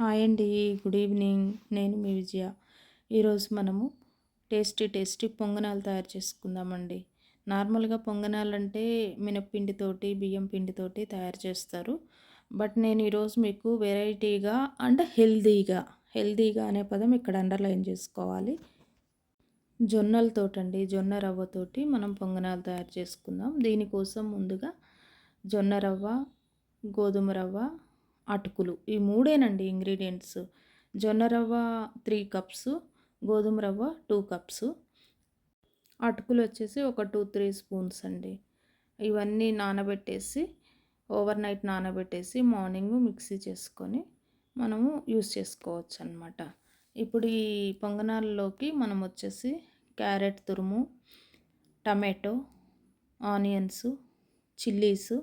Hi అండి good evening. నేను మీ విజయ. ఈరోజు మనము టేస్టీ టేస్టీ పొంగనాలు తయారు చేసుకుందామండి. నార్మల్గా పొంగనాలు అంటే మినప్పిండితోటి బియ్యం పిండితోటి తయారు చేస్తారు. బట్ నేను ఈరోజు మీకు వెరైటీగా అండ్ హెల్దీగా హెల్దీగా అనే పదం ఇక్కడ అండర్లైన్ చేసుకోవాలి. జొన్నలతోటండి జొన్న రవ్వతోటి మనం పొంగనాలు తయారు చేసుకుందాం. దీనికోసం ముందుగా జొన్న రవ్వ గోధుమ రవ్వ అటుకులు. ఈ మూడేనండి ఇంగ్రీడియంట్స్. జొన్న రవ్వ త్రీ కప్స్ గోధుమ రవ్వ టూ కప్స్. అటుకులు వచ్చేసి ఒక టూ త్రీ స్పూన్స్ అండి. ఇవన్నీ నానబెట్టేసి ఓవర్ నైట్ నానబెట్టేసి మార్నింగ్ మిక్సీ చేసుకొని మనము యూస్ చేసుకోవచ్చు అనమాట ఇప్పుడు ఈ పొంగనాల్లోకి మనం వచ్చేసి క్యారెట్ తురుము టమాటో ఆనియన్స్ చిల్లీస్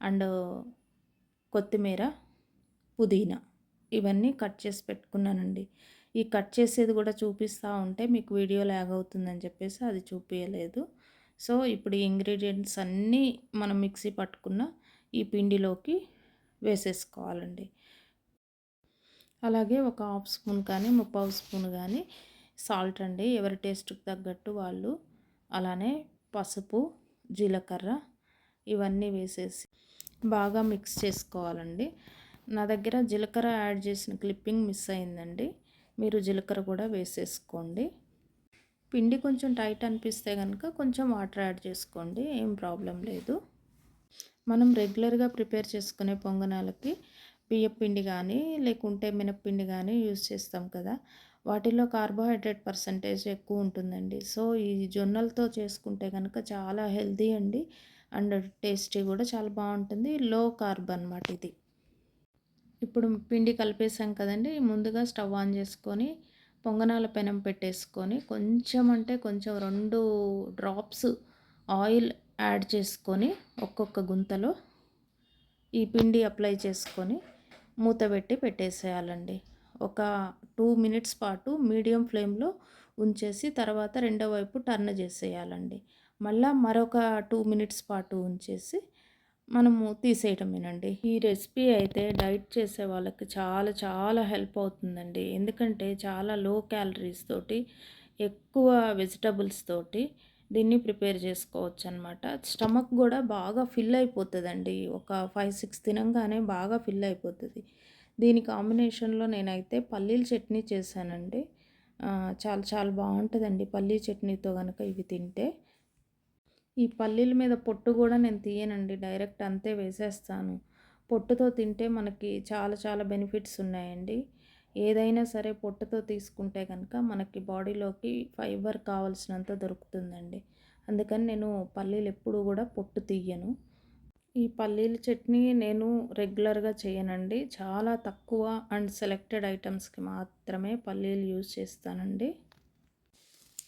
అండ్ కొత్తిమీర పుదీనా. ఇవన్నీ కట్ చేసి పెట్టుకున్నానండి. ఈ కట్ చేసేది కూడా చూపిస్తూ ఉంటే మీకు వీడియో ల్యాగ్ అవుతుందని చెప్పేసి అది చూపించలేదు సో ఇప్పుడు ఈ ఇంగ్రీడియంట్స్ అన్నీ మనం మిక్సీ పట్టుకున్న ఈ పిండిలోకి వేసేసుకోవాలండి. అలాగే ఒక హాఫ్ స్పూన్ కానీ ముప్పావు స్పూన్ కానీ సాల్ట్ అండి. ఎవరి టేస్ట్కి తగ్గట్టు వాళ్ళు అలానే పసుపు జీలకర్ర ఇవన్నీ వేసేసి బాగా మిక్స్ చేసుకోవాలండి. నా దగ్గర జీలకర్ర యాడ్ చేసిన క్లిప్పింగ్ మిస్ అయిందండి. మీరు జీలకర్ర కూడా వేసేసుకోండి. పిండి కొంచెం టైట్ అనిపిస్తే కనుక కొంచెం వాటర్ యాడ్ చేసుకోండి. ఏం ప్రాబ్లం లేదు. మనం రెగ్యులర్గా ప్రిపేర్ చేసుకునే పొంగనాలకి బియ్యపిండి కానీ లేకుంటే మినప్పిండి కానీ యూజ్ చేస్తాం కదా. వాటిలో కార్బోహైడ్రేట్ పర్సంటేజ్ ఎక్కువ ఉంటుందండి. సో ఈ జొన్నలతో చేసుకుంటే కనుక చాలా హెల్తీ అండి. అండ్ టేస్టీ కూడా చాలా బాగుంటుంది. లో కార్బ్ అనమాట ఇది. ఇప్పుడు పిండి కలిపేసాం కదండి ముందుగా స్టవ్ ఆన్ చేసుకొని పొంగనాల పెనం పెట్టేసుకొని కొంచెం అంటే కొంచెం రెండు డ్రాప్స్ ఆయిల్ యాడ్ చేసుకొని ఒక్కొక్క గుంతలో ఈ పిండి అప్లై చేసుకొని మూత పెట్టి పెట్టేసేయాలండి. ఒక టూ మినిట్స్ పాటు మీడియం ఫ్లేమ్లో ఉంచేసి తర్వాత రెండో వైపు టర్న్ చేసేయాలండి. మళ్ళీ మరొక టూ మినిట్స్ పాటు ఉంచేసి మనము తీసేయటమేనండి. ఈ రెసిపీ అయితే డైట్ చేసే వాళ్ళకి చాలా చాలా హెల్ప్ అవుతుందండి. ఎందుకంటే చాలా లో క్యాలరీస్ తోటి ఎక్కువ వెజిటబుల్స్ తోటి దీన్ని ప్రిపేర్ చేసుకోవచ్చు అనమాట స్టమక్ కూడా బాగా ఫిల్ అయిపోతుందండి. ఒక ఫైవ్ సిక్స్ తినంగానే బాగా ఫిల్ అయిపోతుంది. దీని కాంబినేషన్లో నేనైతే పల్లీల చట్నీ చేశానండి. చాలా చాలా బాగుంటుందండి పల్లీ చట్నీతో కనుక ఇవి తింటే. ఈ పల్లీల మీద పొట్టు కూడా నేను తీయనండి డైరెక్ట్ అంతే వేసేస్తాను. పొట్టుతో తింటే మనకి చాలా చాలా బెనిఫిట్స్ ఉన్నాయండి. ఏదైనా సరే పొట్టుతో తీసుకుంటే కనుక మనకి బాడీలోకి ఫైబర్ కావాల్సినంత దొరుకుతుందండి. అందుకని నేను పల్లీలు ఎప్పుడు కూడా పొట్టు తీయను. ఈ పల్లీల చట్నీ నేను రెగ్యులర్గా చేయనండి. చాలా తక్కువ అండ్ సెలెక్టెడ్ ఐటమ్స్కి మాత్రమే పల్లీలు యూజ్ చేస్తానండి.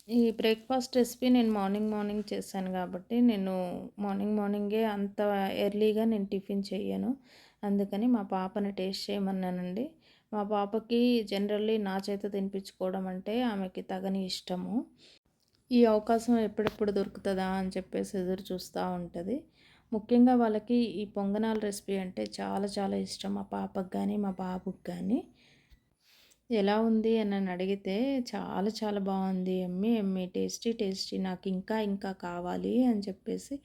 ఈ బ్రేక్ఫాస్ట్ రెసిపీ నేను మార్నింగ్ మార్నింగ్ చేశాను కాబట్టి నేను మార్నింగ్ మార్నింగే అంత ఎర్లీగా నేను టిఫిన్ చేయను అందుకని మా పాపని టేస్ట్ చేయమన్నానండి. మా పాపకి జనరల్లీ నా చేత తినిపించుకోవడం అంటే ఆమెకి తగని ఇష్టము. ఈ అవకాశం ఎప్పుడెప్పుడు దొరుకుతుందా అని చెప్పేసి ఎదురు చూస్తూ ఉంటుంది. ముఖ్యంగా వాళ్ళకి ఈ పొంగనాల రెసిపీ అంటే చాలా చాలా ఇష్టం మా పాపకు కానీ మా బాబుకి కానీ ఎలా ఉంది అని నన్ను అడిగితే చాలా చాలా బాగుంది. Yummy yummy tasty tasty. నాకు ఇంకా ఇంకా కావాలి అని చెప్పేసి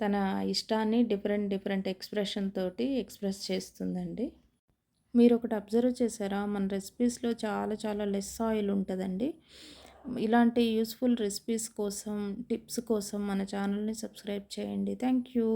తన ఇష్టాన్ని డిఫరెంట్ డిఫరెంట్ ఎక్స్ప్రెషన్ తోటి ఎక్స్ప్రెస్ చేస్తుందండి. మీరు ఒకటి అబ్జర్వ్ చేశారా? మన రెసిపీస్లో చాలా చాలా లెస్ ఆయిల్ ఉంటుందండి. ఇలాంటి యూస్ఫుల్ రెసిపీస్ కోసం టిప్స్ కోసం మన ఛానల్ని సబ్స్క్రైబ్ చేయండి. Thank you